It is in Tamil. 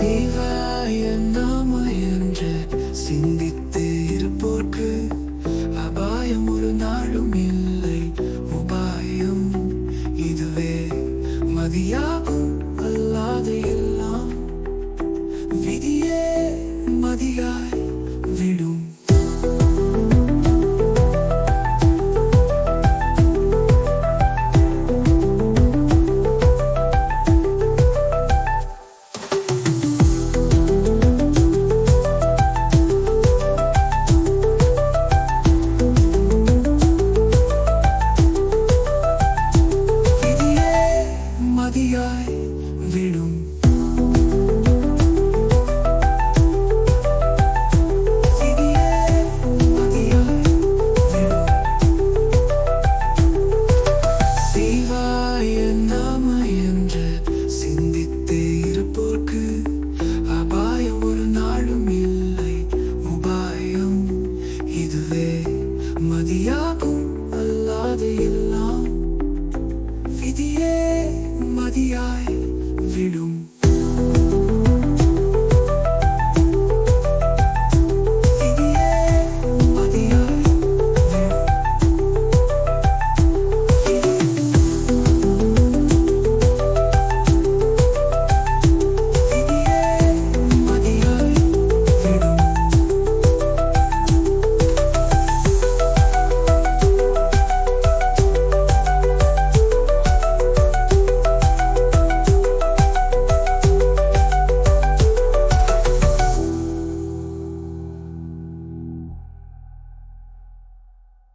சிவாய நாம என்று சிந்தித்து இருப்போர்க்கு அபாயம் ஒரு நாளும் இல்லை. உபாயம் இதுவே. மதியாகும் அல்லாது எல்லாம். விதியே மதியாய். விடும். மதியாகும் அல்லாது எல்லாம். விதியே மதியாய். விழும்